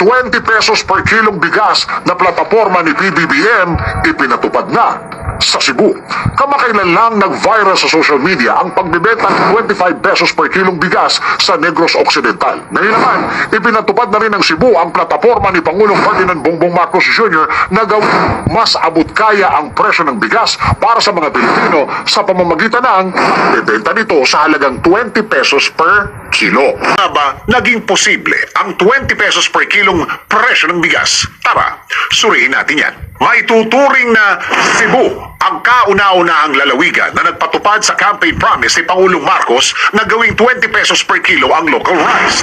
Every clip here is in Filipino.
20 pesos per kilong bigas na plataforma ni PBBM ipinatupad na sa Cebu. Kamakailan lang nag-viral sa social media ang pagbibenta ng 25 pesos per kilong bigas sa Negros Occidental. Ngayon naman, ipinatupad na rin ng Cebu ang plataforma ni Pangulong Ferdinand Bongbong Marcos Jr. na gawin mas abot kaya ang presyo ng bigas para sa mga Pilipino sa pamamagitan ng bebenta nito sa halagang 20 pesos per kilo. Nga ba naging posible ang 20 pesos per kilong presyo ng bigas? Tara, suriin natin yan. Maituturing na Cebu ang kauna-unahang lalawigan na nagpatupad sa campaign promise ni Pangulong Marcos na gawing 20 pesos per kilo ang local rice.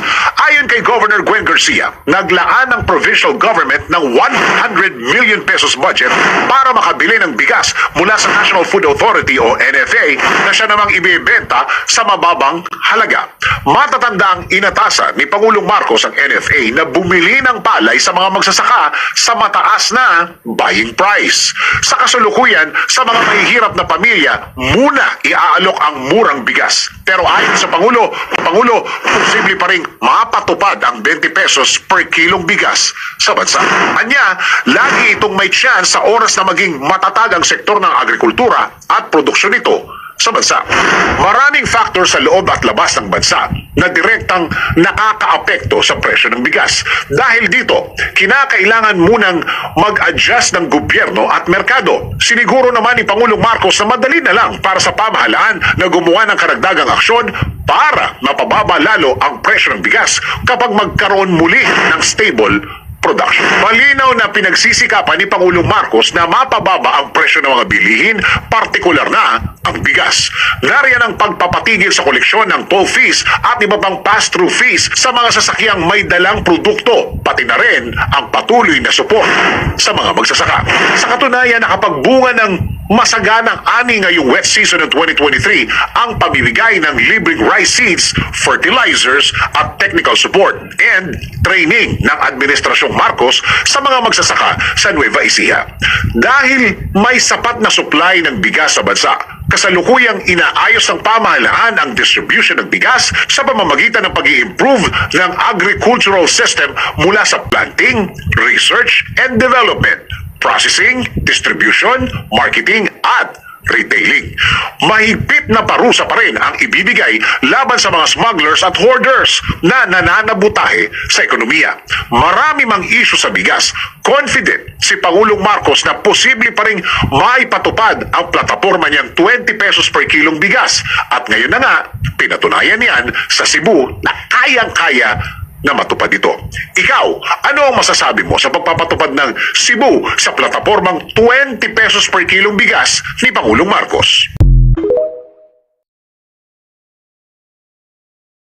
Ayon kay Governor Gwen Garcia, naglaan ng provincial government ng 100 million pesos budget para makabili ng bigas mula sa National Food Authority o NFA na siya namang ibebenta sa mababang halaga. Matatanda ang inatasan ni Pangulong Marcos ang NFA na bumili ng palay sa mga magsasaka sa mataas na buying price. Sa kasulukuyan, sa mga mahihirap na pamilya, muna iaalok ang murang bigas. Pero ayon sa Pangulo, Pangulo, posible pa rin mapatupad ang 20 pesos per kilong bigas sa bansa. Anya, lagi itong may chance sa oras na maging matatag ang sektor ng agrikultura at produksyon nito sa bansa. Maraming factor sa loob at labas ng bansa na direktang nakakaapekto sa presyo ng bigas. Dahil dito, kinakailangan munang mag-adjust ng gobyerno at merkado. Siniguro naman ni Pangulong Marcos na madali na lang para sa pamahalaan na gumawa ng karagdagang aksyon para mapababa lalo ang presyo ng bigas kapag magkaroon muli ng stable production. Malinaw na pinagsisikapan ni Pangulong Marcos na mapababa ang presyo ng mga bilihin, partikular na ang bigas. Nariyan ang pagpapatigil sa koleksyon ng toll fees at iba pang pass-through fees sa mga sasakyang may dalang produkto, pati na rin ang patuloy na support sa mga magsasaka. Sa katunayan, nakapagbunga ng masaganang ani ngayong wet season ng 2023 ang pamimigay ng libreng rice seeds, fertilizers at technical support and training ng Administrasyong Marcos sa mga magsasaka sa Nueva Ecija. Dahil may sapat na supply ng bigas sa bansa, kasalukuyang inaayos ng pamahalaan ang distribution ng bigas sa pamamagitan ng pag improve ng agricultural system mula sa planting, research, and development processing, distribution, marketing, at retailing. Mahigpit na parusa pa rin ang ibibigay laban sa mga smugglers at hoarders na nananabutahe sa ekonomiya. Marami mang issue sa bigas. Confident si Pangulong Marcos na posible pa rin maipatupad ang plataforma niyang 20 pesos per kilong bigas. At ngayon na nga, pinatunayan niyan sa Cebu na kayang-kaya na matupad ito. Ikaw, ano ang masasabi mo sa pagpapatupad ng Cebu sa platapormang 20 pesos per kilong bigas ni Pangulong Marcos?